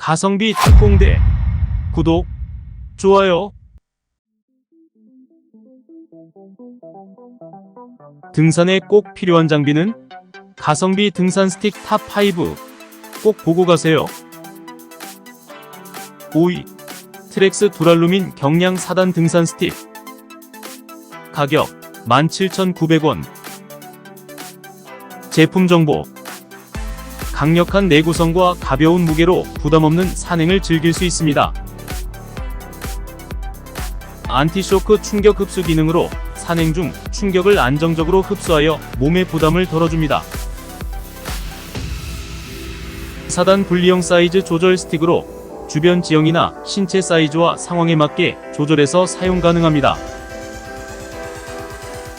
가성비 특공대. 구독. 좋아요. 등산에 꼭 필요한 장비는 가성비 등산 스틱 탑5 꼭 보고 가세요. 5위 트렉스 두랄루민 경량 4단 등산 스틱. 가격 17,900원. 제품 정보 강력한 내구성과 가벼운 무게로 부담없는 산행을 즐길 수 있습니다. 안티쇼크 충격 흡수 기능으로 산행 중 충격을 안정적으로 흡수하여 몸의 부담을 덜어줍니다. 4단 분리형 사이즈 조절 스틱으로 주변 지형이나 신체 사이즈와 상황에 맞게 조절해서 사용 가능합니다.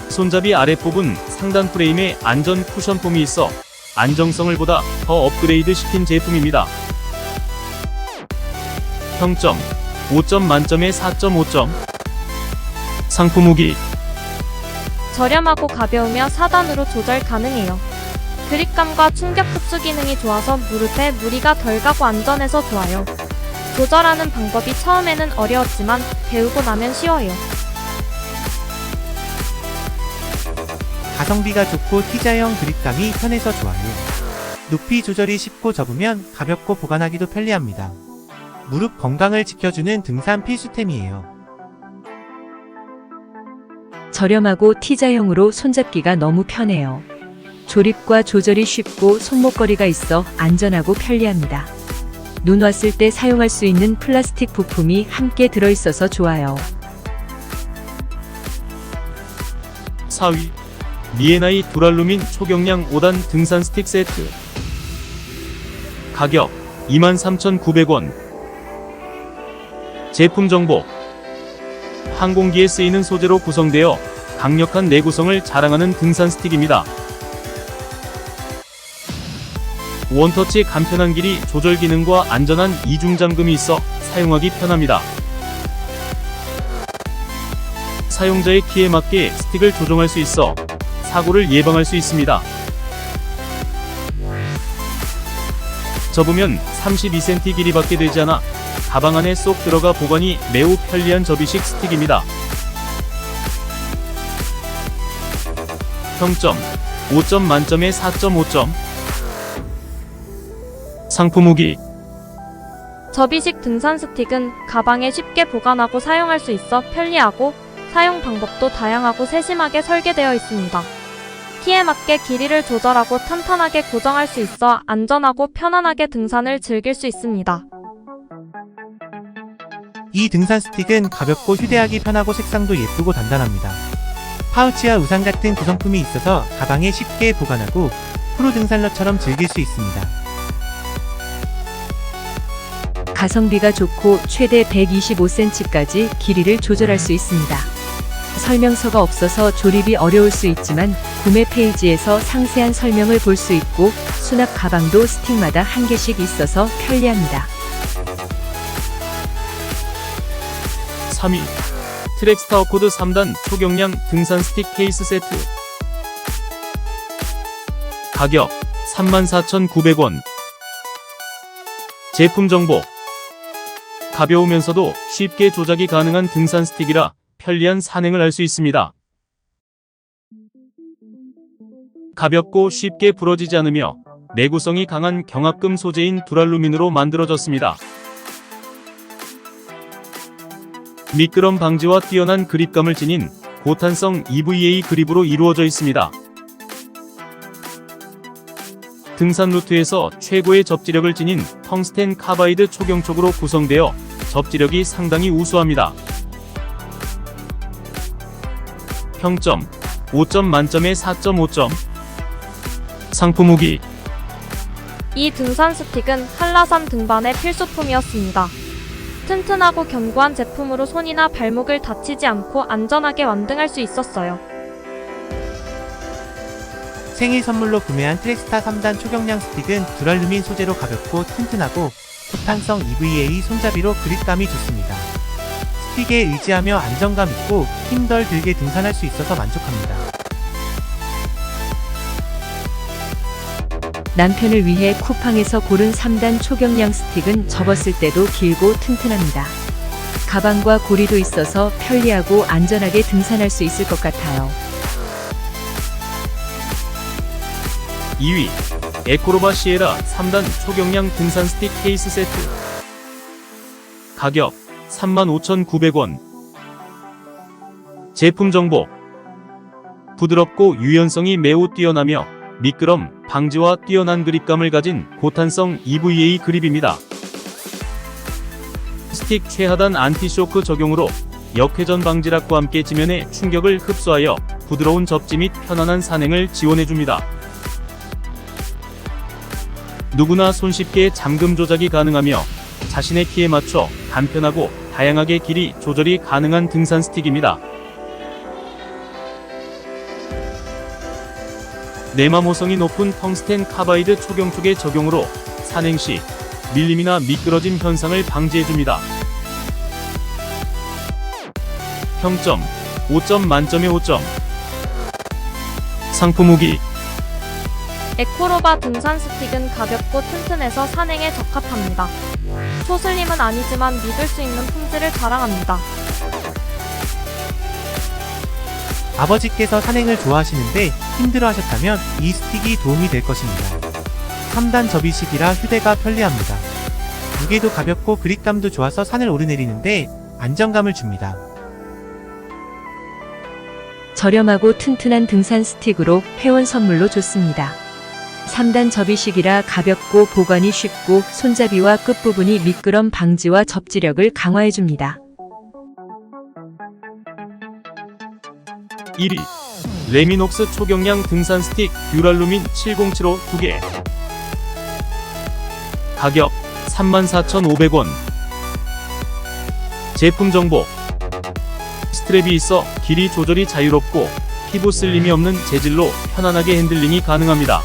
손잡이 아랫부분 상단 프레임에 안전 쿠션 폼이 있어 안정성을 보다 더 업그레이드 시킨 제품입니다. 평점 5점 만점에 4.5점 상품 후기 저렴하고 가벼우며 4단으로 조절 가능해요. 그립감과 충격 흡수 기능이 좋아서 무릎 에 무리가 덜 가고 안전해서 좋아요. 조절하는 방법이 처음에는 어려웠지만 배우고 나면 쉬워요. 가성비가 좋고 T자형 그립감이 편해서 좋아요. 높이 조절이 쉽고 접으면 가볍고 보관하기도 편리합니다. 무릎 건강을 지켜주는 등산 필수템이에요. 저렴하고 T자형으로 손잡기가 너무 편해요. 조립과 조절이 쉽고 손목거리가 있어 안전하고 편리합니다. 눈 왔을 때 사용할 수 있는 플라스틱 부품이 함께 들어있어서 좋아요. 4위 미에나이 두랄루민 초경량 5단 등산 스틱 세트 가격 23,900원 제품 정보 항공기에 쓰이는 소재로 구성되어 강력한 내구성을 자랑하는 등산 스틱입니다. 원터치 간편한 길이 조절 기능과 안전한 이중 잠금이 있어 사용하기 편합니다. 사용자의 키에 맞게 스틱을 조정할 수 있어 사고를 예방할 수 있습니다. 접으면 32cm 길이밖에 되지 않아 가방 안에 쏙 들어가 보관이 매우 편리한 접이식 스틱입니다. 평점 5점 만점에 4.5점 상품 후기 접이식 등산 스틱은 가방에 쉽게 보관하고 사용할 수 있어 편리하고 사용 방법도 다양하고 세심하게 설계되어 있습니다. 키에 맞게 길이를 조절하고 탄탄하게 고정할 수 있어 안전하고 편안하게 등산을 즐길 수 있습니다. 이 등산 스틱은 가볍고 휴대하기 편하고 색상도 예쁘고 단단합니다. 파우치와 우산 같은 구성품이 있어서 가방에 쉽게 보관하고 프로 등산러처럼 즐길 수 있습니다. 가성비가 좋고 최대 125cm까지 길이를 조절할 수 있습니다. 설명서가 없어서 조립이 어려울 수 있지만 구매 페이지에서 상세한 설명을 볼 수 있고 수납 가방도 스틱마다 한 개씩 있어서 편리합니다. 3위. 트랙스타워 코드 3단 초경량 등산 스틱 케이스 세트. 가격 34,900원. 제품 정보. 가벼우면서도 쉽게 조작이 가능한 등산 스틱이라 편리한 산행을 할 수 있습니다. 가볍고 쉽게 부러지지 않으며 내구성이 강한 경합금 소재인 두랄루민으로 만들어졌습니다. 미끄럼 방지와 뛰어난 그립감을 지닌 고탄성 EVA 그립으로 이루어져 있습니다. 등산 루트에서 최고의 접지력을 지닌 텅스텐 카바이드 초경촉으로 구성되어 접지력이 상당히 우수합니다. 평점 5점 만점에 4.5점 상품 후기 이 등산 스틱은 한라산 등반의 필수품이었습니다. 튼튼하고 견고한 제품으로 손이나 발목을 다치지 않고 안전하게 완등할 수 있었어요. 생일 선물로 구매한 트랙스타 3단 초경량 스틱은 두랄루민 소재로 가볍고 튼튼하고 고탄성 EVA 손잡이로 그립감이 좋습니다. 스틱에 의지하며 안정감 있고 힘덜 들게 등산할 수 있어서 만족합니다. 남편을 위해 쿠팡에서 고른 3단 초경량 스틱은 접었을 때도 길고 튼튼합니다. 가방과 고리도 있어서 편리하고 안전하게 등산할 수 있을 것 같아요. 2위 에코로바 시에라 3단 초경량 등산 스틱 케이스 세트 가격 35,900원 제품 정보 부드럽고 유연성이 매우 뛰어나며 미끄럼 방지와 뛰어난 그립감을 가진 고탄성 EVA 그립입니다. 스틱 최하단 안티쇼크 적용으로 역회전 방지락과 함께 지면의 충격을 흡수하여 부드러운 접지 및 편안한 산행을 지원해줍니다. 누구나 손쉽게 잠금 조작이 가능하며 자신의 키에 맞춰 간편하고 다양하게 길이 조절이 가능한 등산 스틱입니다. 내마 모성이 높은 텅스텐 카바이드 초경축의 적용으로 산행 시 밀림이나 미끄러짐 현상을 방지해줍니다. 평점 5점 만점에 5점 상품 후기 에코로바 등산 스틱은 가볍고 튼튼해서 산행에 적합합니다. 초슬림은 아니지만 믿을 수 있는 품질을 자랑합니다. 아버지께서 산행을 좋아하시는데 힘들어 하셨다면 이 스틱이 도움이 될 것입니다. 3단 접이식이라 휴대가 편리합니다. 무게도 가볍고 그립감도 좋아서 산을 오르내리는데 안정감을 줍니다. 저렴하고 튼튼한 등산 스틱으로 회원 선물로 좋습니다. 3단 접이식이라 가볍고 보관이 쉽고 손잡이와 끝부분이 미끄럼 방지와 접지력을 강화해줍니다. 1위 레미녹스 초경량 등산 스틱 듀랄루민 7075 2개 가격 34,500원 제품 정보 스트랩이 있어 길이 조절이 자유롭고 피부 슬림이 없는 재질로 편안하게 핸들링이 가능합니다.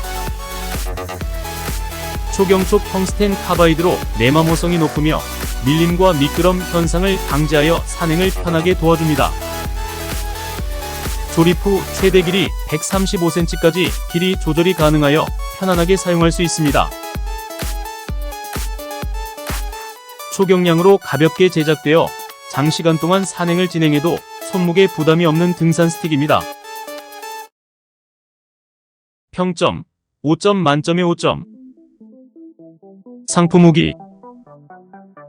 초경촉 텅스텐 카바이드로 내마모성이 높으며 밀림과 미끄럼 현상을 방지하여 산행을 편하게 도와줍니다. 조립 후 최대 길이 135cm까지 길이 조절이 가능하여 편안하게 사용할 수 있습니다. 초경량으로 가볍게 제작되어 장시간 동안 산행을 진행해도 손목에 부담이 없는 등산 스틱입니다. 평점 5점 만점에 5점 상품 후기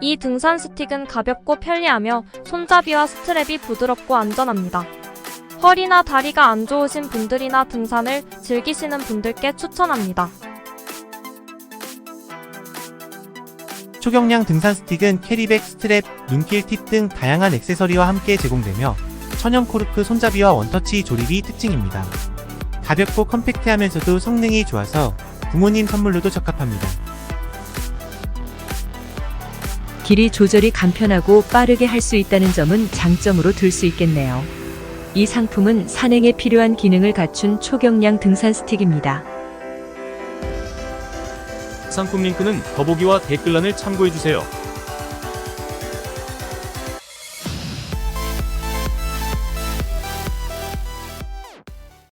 이 등산 스틱은 가볍고 편리하며 손잡이와 스트랩이 부드럽고 안전합니다. 허리나 다리가 안 좋으신 분들이나 등산을 즐기시는 분들께 추천합니다. 초경량 등산 스틱은 캐리백, 스트랩, 눈길 팁 등 다양한 액세서리와 함께 제공되며 천연 코르크 손잡이와 원터치 조립이 특징입니다. 가볍고 컴팩트하면서도 성능이 좋아서 부모님 선물로도 적합합니다. 길이 조절이 간편하고 빠르게 할 수 있다는 점은 장점으로 들 수 있겠네요. 이 상품은 산행에 필요한 기능을 갖춘 초경량 등산 스틱입니다. 상품 링크는 더보기와 댓글란을 참고해주세요.